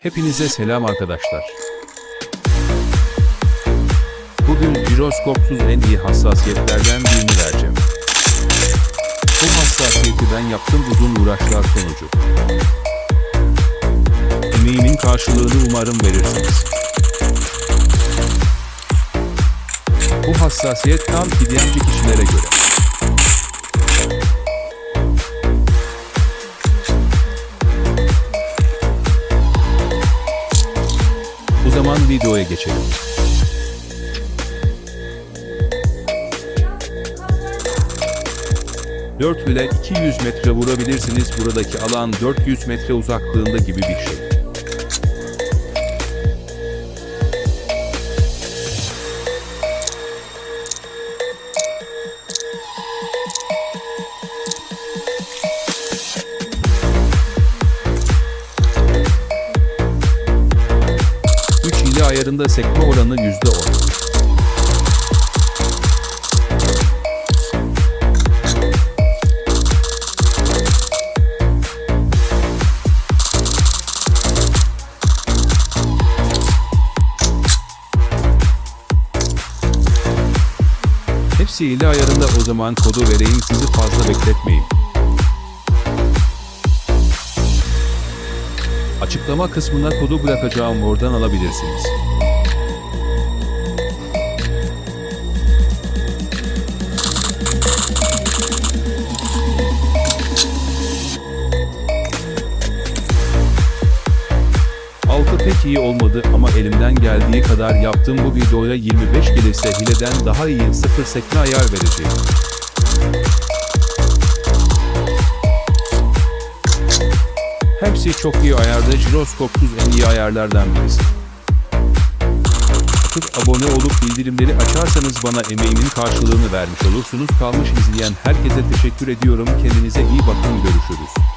Hepinize selam arkadaşlar. Bugün jiroskopsuz en iyi hassasiyetlerden birini vereceğim. Bu hassasiyeti ben yaptım uzun uğraşlar sonucu. Emeğimin karşılığını umarım verirsiniz. Bu hassasiyet tam gidenci kişilere göre. Videoya geçelim. Dört ile 200 metre vurabilirsiniz. Buradaki alan 400 metre uzaklığında gibi bir şey. Hile ayarında sekme oranı %10. Hepsi hile ayarında o zaman kodu vereyim sizi fazla bekletmeyin. Açıklama kısmına kodu bırakacağım oradan alabilirsiniz. Altı pek iyi olmadı ama elimden geldiği kadar yaptım bu videoya 25 gelirse hileden daha iyi sıfır sekme ayar vereceğim. Hepsi çok iyi ayarda jiroskopsuz en iyi ayarlardan birisi. Artık abone olup bildirimleri açarsanız bana emeğimin karşılığını vermiş olursunuz. Kalmış izleyen herkese teşekkür ediyorum. Kendinize iyi bakın görüşürüz.